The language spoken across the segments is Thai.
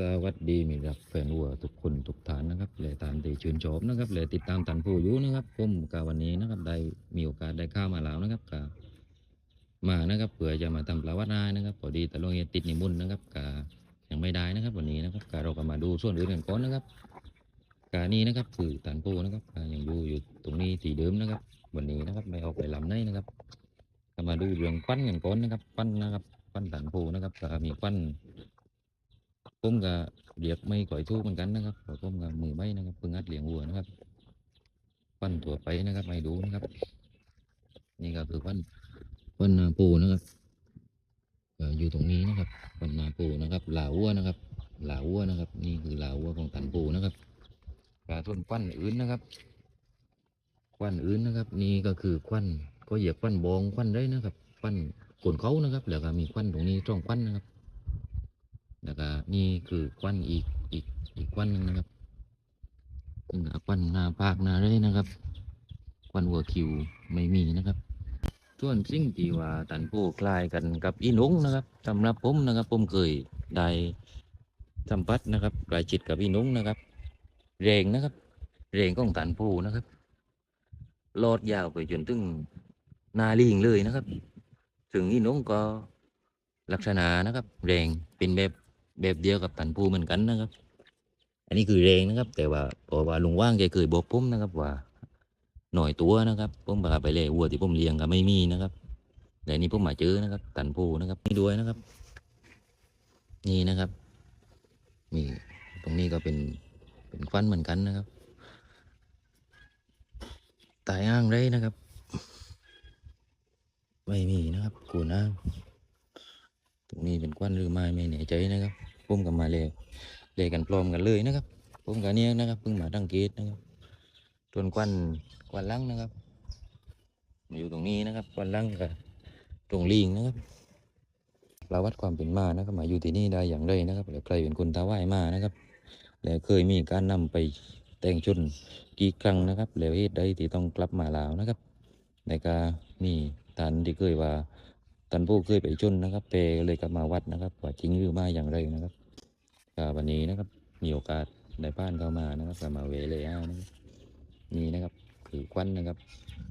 สวัสดีมิตรรักแฟนวัวทุกคนทุกฐานนะครับเลยตามที่ชื่นชอบนะครับเลยติดตามตันผู้อยู่นะครับผมกาวันนี้นะครับได้มีโอกาสได้เข้ามาแล้วนะครับกามานะครับเผื่อจะมาทำประวัติให้นะครับพอดีแต่ลงเรียนติดนิมนนะครับกายังไม่ได้นะครับ วันนี้นะครับกาเราก็มาดูส่วนอื่นกันก่อนนะครับกานี้นะครับคือตันผู้นะครับยังอยู่อยู่ตรงนี้ที่เดิมนะครับ วันนี้นะครับไม่ออกไปลำไหนนะครับมาดูเรื่องควันกันก่อนนะครับควันนะครับควันตันผู้นะครับก็มีควัน ผมก็เรียกไม่ก่อยทูกเหมือนกันนะครับผมก็มือไม่นะครับเพิ่งอัดเลี้ยงวัวนะครับปั้นตัวไปนะครับไม่ดูนะครับ นี่ก็คือปั้นปั้นนาปูนะครับอยู่ตรงนี้นะครับปั้นนาปูนะครับหลาวัวนะครับหลาวัวนะครับ นี่คือหลาวัวของตันปูนะครับกาทุนปั้นอื่นนะครับควันอื่นนะครับ นี่ก็คือควันก็เหยียบควันบองควันได้นะครับควันโกนเขานะครับแล้วก็มีควันตรงนี้ช่องควันนะครับ แล้วก็นี่คือควันอีกอีกอีกควันหนึ่งนะครับซึ่งควันหน้าภาคหน้าเลยนะครับควันหัวคิวไม่มีนะครับส่วนสิ่งที่ว่าตันผู้คลายกันกับอีนุงนะครับสำหรับผมนะครับผมเคยได้สัมผัสนะครับกล้ชิดกับอีนุงนะครับเรงนะครับเรงของตันผู้นะครับลอดยาวไปจนถึงนาลิงเลยนะครับ ถึงอีนุงก็ลักษณะนะครับเรงเป็นแบบ แบบเดียวกับตันภูเหมือนกันนะครับ อันนี้คือแรงนะครับ แต่ว่าเพอว่าลุงว่างแกเคยบอกผมนะครับว่า หน่อยตัวนะครับผมพาไปเลยวัวที่ผมเลี้ยงก็ไม่มีนะครับแต่นี่ผมมาเจอนะครับ ตันภูนะครับนี่ด้วยนะครับ นี่นะครับนี่ตรงนี้ก็เป็นเป็นควันเหมือนกันนะครับตายอ้างได้นะครับ ไม่มีนะครับกูน้ำ ตรงนี้เป็นควันหรือไม่ไม่แน่ใจนะครับผมกับมาเลยเลยกันพร้อมกันเลยนะครับผมกับเนี้ยนะครับเพิ่งมาตั้งเกตนะครับส่วนควันควันลังนะครับมาอยู่ตรงนี้นะครับควันลังกับตรงลิงนะครับประวัติความเป็นมานะครับมาอยู่ที่นี่ได้อย่างไรนะครับแล้วใครเป็นคนตาไหว้มานะครับ แล้วเคยมีการนำไปแต่งชุนกี่ครั้งนะครับแล้วเหตุใดที่ต้องกลับมาลาวนะครับในการมีฐานที่เคยว่า ท่านผู้เคยไปชนนะครับเปเลยกลับมาวัดนะครับว่าจริงหรือไม่อย่างไรนะครับก็วันนี้นะครับมีโอกาสในบ้านเข้ามานะครับก็มาเวเลยอ้านะครับนี่นะครับคือควันนะครับ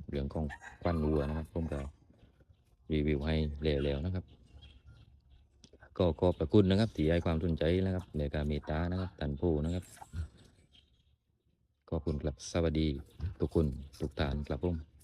เรื่องของควันวัวนะครับผมก็รีวิวให้แล้วๆนะครับ ก็ขอบพระคุณนะครับที่ให้ความสนใจนะครับในการเมตตานะครับท่านผู้นะครับขอบคุณครับสวัสดีทุกคนทุกท่านครับผม